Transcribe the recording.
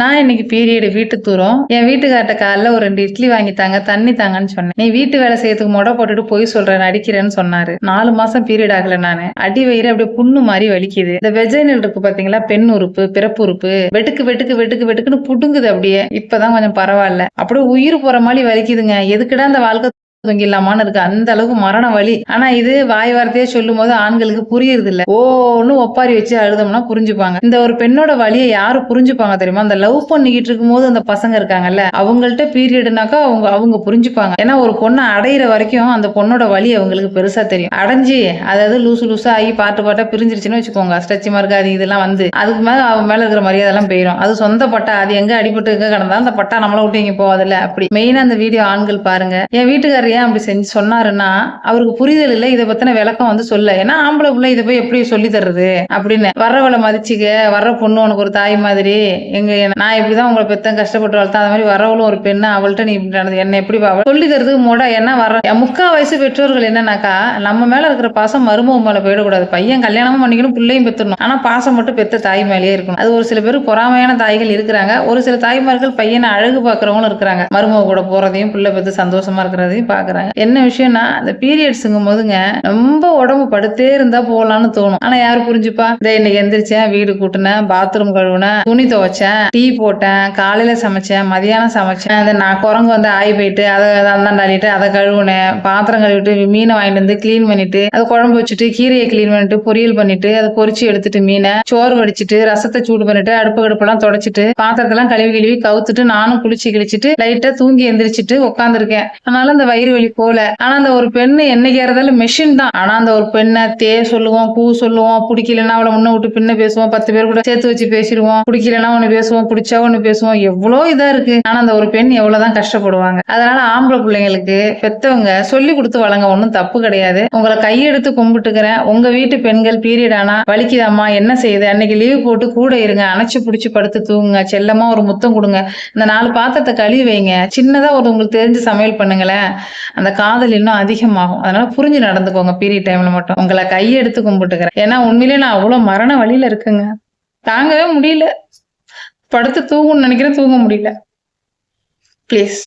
நான் இன்னைக்கு பீரியடு வீட்டு தூரம் என் வீட்டுக்கார்ட்ட காலைல ஒரு ரெண்டு இட்லி வாங்கி தாங்க தண்ணி தாங்கன்னு சொன்னேன். நீ வீட்டு வேலை செய்யறதுக்கு முட போட்டுட்டு போய் சொல்றேன் அடிக்கிறேன்னு சொன்னாரு. நாலு மாசம் பீரியட் ஆகல நானு. அடி வயிறு அப்படியே புண்ணு மாதிரி வலிக்குது. இந்த வெஜைனல் இருக்கு பாத்தீங்களா பெண் உறுப்பு பிறப்பு உறுப்பு வெட்டுக்கு வெட்டுக்கு வெட்டுக்கு வெட்டுக்குன்னு புடுங்குது அப்படியே. இப்பதான் கொஞ்சம் பரவாயில்ல. அப்படியே உயிர் போற மாதிரி வலிக்குதுங்க. எதுக்குடா அந்த வாழ்க்கை தொங்கிடலாமான்னு இருக்கு. அந்த அளவுக்கு மரண வலி. ஆனா இது வாய் வார்த்தையே சொல்லும் போது ஆண்களுக்கு புரியுறது இல்ல ஓன்னு ஒப்பாரி வச்சு அழுதோம்னா புரிஞ்சுப்பாங்க. இந்த ஒரு பெண்ணோட வலியை யாரு புரிஞ்சுப்பாங்க தெரியுமா? அந்த லவ் பண்ணிக்கிட்டு இருக்கும்போது அந்த பசங்க இருக்காங்கல்ல அவங்கள்ட்ட பீரியடுனாக்கா அவங்க அவங்க புரிஞ்சுப்பாங்க. ஏன்னா ஒரு பொண்ணை அடையிற வரைக்கும் அந்த பொண்ணோட வழி அவங்களுக்கு பெருசா தெரியும். அடைஞ்சு அதாவது லூசு லூசா ஆகி பாட்டு பாட்டா பிரிஞ்சிருச்சுன்னு வச்சுக்கோங்க. ஸ்ட்ரெச் மார்க் அது இதெல்லாம் வந்து அதுக்கு மேல அவன் மேல இருக்கிற மரியாதை எல்லாம் போயிடும் அது சொந்த பட்டா அது எங்க அடிபட்டு எங்க கிடந்தா அந்த பட்டா நம்மளை விட்டு இங்க போகாதுல்ல. அப்படி. மெயினா அந்த வீடியோ ஆண்கள் பாருங்க. என் வீட்டுக்காரர் ஏன் அப்படி செஞ்சு சொன்னாருன்னா அவருக்கு புரிதல் இல்லை இதை பத்தின விளக்கம் வந்து சொல்ல. ஏன்னா ஆம்பளை பிள்ளை இதை போய் எப்படி சொல்லி தர்றது? அப்படின்னு. வர்றவளை மதிச்சுக்க வர்ற பொண்ணு உனக்கு ஒரு தாய் மாதிரி எங்க நான் இப்படிதான் உங்களை பெத்தம் கஷ்டப்பட்டு வளர்த்தேன் அது மாதிரி வரவளும் ஒரு பெண்ணு அவள்கிட்ட நீ இப்படி நடந்தது என்ன எப்படி பாவ சொல்லி தரதுக்கு மூட என்ன வர முக்கா வயசு பெற்றோர்கள் என்னன்னாக்கா நம்ம மேல இருக்கிற பாசம் மருமக மேல போயிடக்கூடாது. பையன் கல்யாணமும் பண்ணிக்கணும் பிள்ளையும் பெத்துடணும் ஆனா பாசம் மட்டும் பெத்த தாய் மேலேயே இருக்கணும். அது ஒரு சில பேர் பொறாமையான தாய்கள் இருக்கிறாங்க. ஒரு சில தாய்மார்கள் பையனை அழகு பாக்குறவங்களும் இருக்கிறாங்க. மருமக கூட போறதையும் பிள்ளை பெத்து சந்தோஷமா இருக்கிறதையும் பாக்குறாங்க. என்ன விஷயம்னா அந்த பீரியட்ஸுங்கும் போதுங்க ரொம்ப உடம்பு படுத்தே இருந்தா போகலாம்னு தோணும். ஆனா யாரு புரிஞ்சுப்பா? இதை இன்னைக்கு எந்திரிச்சேன் வீடு கூட்டினேன் பாத்ரூம் கழுவுனேன் துணி துவைச்சேன் டீ போட்டேன் காலையில சமைச்சேன் மதியானம் சமைச்சேன் அந்த நான் குரங்கு வந்து ஆய் போயிட்டு அதை அதான் தள்ளிட்டு அதை கழுவுனேன் பாத்திரம் கழுவிட்டு மீனை வாங்கிட்டு வந்து கிளீன் பண்ணிட்டு அது குழம்பு வச்சுட்டு கீரையை க்ளீன் பண்ணிட்டு பொரியல் பண்ணிட்டு அதை பொரிச்சு எடுத்துட்டு மீனை சோறு வடிச்சிட்டு ரசத்தை சூடு பண்ணிட்டு அடுப்பு கடுப்பெல்லாம் தொடச்சிட்டு பாத்திரத்தெல்லாம் கழுவி கழுவி கவுத்துட்டு நானும் குளிச்சு கிழிச்சிட்டு லைட்டா தூங்கி எந்திரிச்சிட்டு உட்காந்துருக்கேன் அதனால அந்த வயிறு வலி போல. ஆனா அந்த ஒரு பெண்ணு என்னைக்கு இருந்தாலும் மெஷின் தான். ஆனா அந்த ஒரு பெண்ணை தே சொல்லுவோம் பூ சொல்லுவோம் பிடிக்கலன்னா அவளை முன்ன விட்டு பின்ன பேசுவோம். பத்து பேர் கூட சேர்த்து வச்சு பேசிடுவோம். பிடிக்கலன்னா ஒண்ணு பேசுவோம் பிடிச்சா ஒண்ணு பேசுவோம். எவ்வளோ இதா இருக்கு. ஆனா அந்த ஒரு பெண் எவ்வளவுதான் கஷ்டப்படுவாங்க. அதனால ஆம்பளை பிள்ளைங்களுக்கு பெத்தவங்க சொல்லி கொடுத்து வழங்க ஒன்றும் தப்பு கிடையாது. உங்களை கையெடுத்து கும்பிட்டுக்கிறேன். உங்க வீட்டு பெண்கள் பீரியட் ஆனா வலிக்குதாம்மா? என்ன செய்யுது? அன்னைக்கு லீவ் போட்டு கூட இருங்க. அணைச்சு பிடிச்சி படுத்து தூங்குங்க. செல்லமா ஒரு முத்தம் கொடுங்க. இந்த நாலு பாத்திரத்தை கழுவி வைங்க. சின்னதா ஒரு உங்களுக்கு தெரிஞ்சு சமையல் பண்ணுங்களேன். அந்த காதல் இன்னும் அதிகமாகும். அதனால புரிஞ்சு நடந்துக்கோங்க. பீரியட் டைம்ல மட்டும். உங்களை கையெடுத்து கும்பிட்டுக்கிறேன். ஏன்னா உண்மையிலேயே நான் அவ்வளவு மரண வழியில இருக்குங்க. தாங்கவே முடியல. படுத்து தூங்கணும்னு நினைக்கிறேன். தூங்க முடியல. ப்ளீஸ்